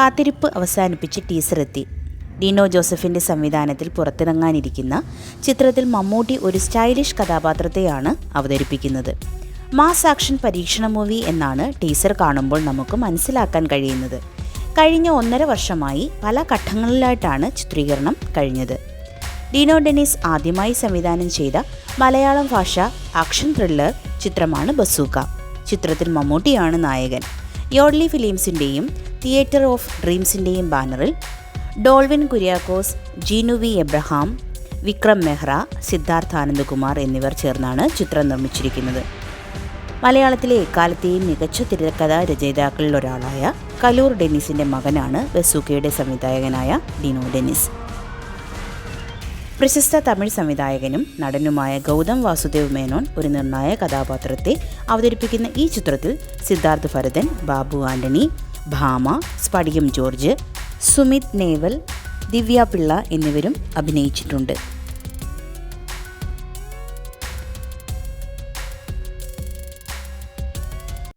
കാത്തിരിപ്പ് അവസാനിപ്പിച്ച് ടീസർ എത്തി ഡീനോ ജോസഫിന്റെ സംവിധാനത്തിൽ പുറത്തിറങ്ങാനിരിക്കുന്ന ചിത്രത്തിൽ മമ്മൂട്ടി ഒരു സ്റ്റൈലിഷ് കഥാപാത്രത്തെയാണ് അവതരിപ്പിക്കുന്നത്. മാസ് ആക്ഷൻ പരീക്ഷണ മൂവി എന്നാണ് ടീസർ കാണുമ്പോൾ നമുക്ക് മനസ്സിലാക്കാൻ കഴിയുന്നത്. കഴിഞ്ഞ ഒന്നര വർഷമായി പല ഘട്ടങ്ങളിലായിട്ടാണ് ചിത്രീകരണം കഴിഞ്ഞത്. ഡീനോ ഡെനീസ് ആദ്യമായി സംവിധാനം ചെയ്ത മലയാളം ഭാഷ ആക്ഷൻ ത്രില്ലർ ചിത്രമാണ് ബസൂക്ക. ചിത്രത്തിൽ മമ്മൂട്ടിയാണ് നായകൻ. യോഡ്ലി ഫിലിംസിന്റെയും തിയേറ്റർ ഓഫ് ഡ്രീംസിന്റെയും ബാനറിൽ ഡോൾവിൻ കുര്യാക്കോസ് ജീനു വി എബ്രഹാം വിക്രം മെഹ്റ സിദ്ധാർത്ഥ് ആനന്ദകുമാർ എന്നിവർ ചേർന്നാണ് ചിത്രം നിർമ്മിച്ചിരിക്കുന്നത്. മലയാളത്തിലെ എക്കാലത്തെയും മികച്ച തിരക്കഥാ രചയിതാക്കളിൽ ഒരാളായ കലൂർ ഡെന്നിസിന്റെ മകനാണ് ബസൂക്കയുടെ സംവിധായകനായ ഡിനോ ഡെന്നിസ്. പ്രശസ്ത തമിഴ് സംവിധായകനും നടനുമായ ഗൗതം വാസുദേവ് മേനോൻ ഒരു നിർണായക കഥാപാത്രത്തെ അവതരിപ്പിക്കുന്ന ഈ ചിത്രത്തിൽ സിദ്ധാർത്ഥ് ഭരതൻ ബാബു ആന്റണി ഭാമ സ്ഫടികം ജോർജ് സുമിത് നേവൽ ദിവ്യ പിള്ള എന്നിവരും അഭിനയിച്ചിട്ടുണ്ട്.